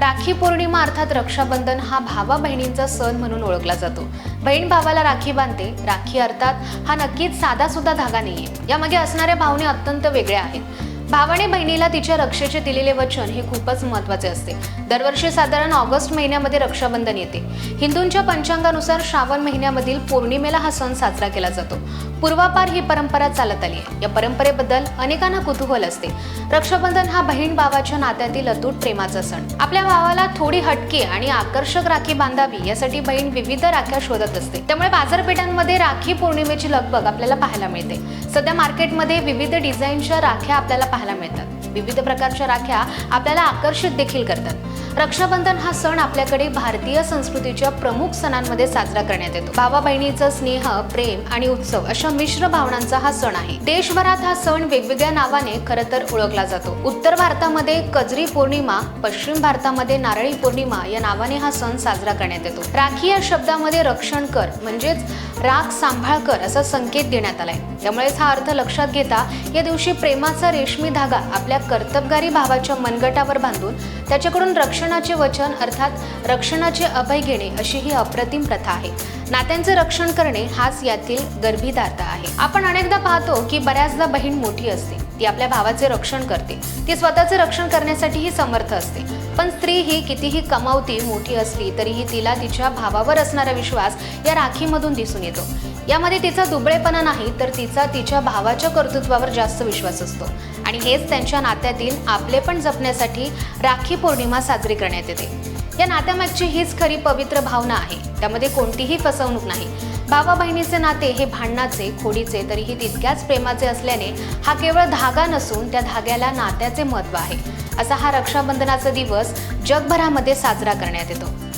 राखी पौर्णिमा अर्थात रक्षाबंधन हा भावा बहिणींचा सण म्हणून ओळखला जातो. बहीण भावाला राखी बांधते. राखी अर्थात हा नक्कीच साधा सुद्धा धागा नाहीये. यामागे असणाऱ्या भावने अत्यंत वेगळ्या आहेत. भावाने बहिणीला तिच्या रक्षेचे दिलेले वचन हे खूपच महत्त्वाचे असते. दरवर्षी साधारण ऑगस्ट महिन्यामध्ये रक्षाबंधन येते. हिंदूंच्या पंचांगानुसार श्रावण महिन्यामधील पौर्णिमेला हा सण साजरा केला जातो. पूर्वापार ही परंपरा चालत आली आहे. या परंपरेबद्दल अनेकांना कुतूहल असते. रक्षाबंधन हा बहीण भावाच्या नात्यातील अतूट प्रेमाचा सण. आपल्या भावाला थोडी हटके आणि आकर्षक राखी बांधावी यासाठी बहीण विविध राख्या शोधत असते. त्यामुळे बाजारपेठांमध्ये राखी पौर्णिमेची लगबग आपल्याला पाहायला मिळते. सध्या मार्केटमध्ये विविध डिझाईनच्या राख्या आपल्याला पाहायला मिळतात विविध प्रकारच्या राख्या आपल्याला आकर्षित देखील करतात. रक्षाबंधन हा सण आपल्याकडे भारतीय संस्कृतीच्या प्रमुख सणांमध्ये साजरा करण्यात येतो. भावा बहिणीचा स्नेह प्रेम आणि उत्सव अशा मिश्र भावनांचा हा सण आहे. देशभरात हा सण वेगवेगळ्या नावाने खरं तर ओळखला जातो. उत्तर भारतामध्ये कजरी पौर्णिमा पश्चिम भारतामध्ये नारळी पौर्णिमा या नावाने हा सण साजरा करण्यात येतो. राखी या शब्दामध्ये रक्षण कर म्हणजेच राख सांभाळ कर असा संकेत देण्यात आलाय. त्यामुळेच हा अर्थ लक्षात घेता या दिवशी प्रेमाचा रेशमी धागा आपल्या कर्तबगारी भावाच्या मनगटावर बांधून त्याच्याकडून रक्षणाचे वचन अर्थात रक्षणाचे अभय घेणे अशी ही अप्रतिम प्रथा आहे. नात्यांचे रक्षण करणे हाच यातील गर्भितार्थ आहे. आपण अनेकदा पाहतो की बऱ्याचदा बहीण मोठी असते. ती आपल्या भावाचे रक्षण करते. ती स्वतःचे रक्षण करण्यासाठीही समर्थ असते. पण स्त्री ही कितीही कमावती मोठी असली तरीही तिला तिच्या भावावर असणारा विश्वास या राखीमधून दिसून येतो. यामध्ये तिचा दुबळेपणा नाही तर तिचा तिच्या भावाच्या कर्तृत्वावर जास्त विश्वास असतो. आणि हेच त्यांच्या नात्यातील आपलेपण जपण्यासाठी राखी पौर्णिमा साजरी करण्यात येते. या नात्यामागची हीच खरी पवित्र भावना आहे. त्यामध्ये कोणतीही फसवणूक नाही. भावा बहिणीचे नाते हे भांडणाचे खोडीचे तरीही तितक्याच प्रेमाचे असल्याने हा केवळ धागा नसून त्या धाग्याला नात्याचे महत्त्व आहे. असा हा रक्षाबंधनाचा दिवस जगभरामध्ये साजरा करण्यात येतो.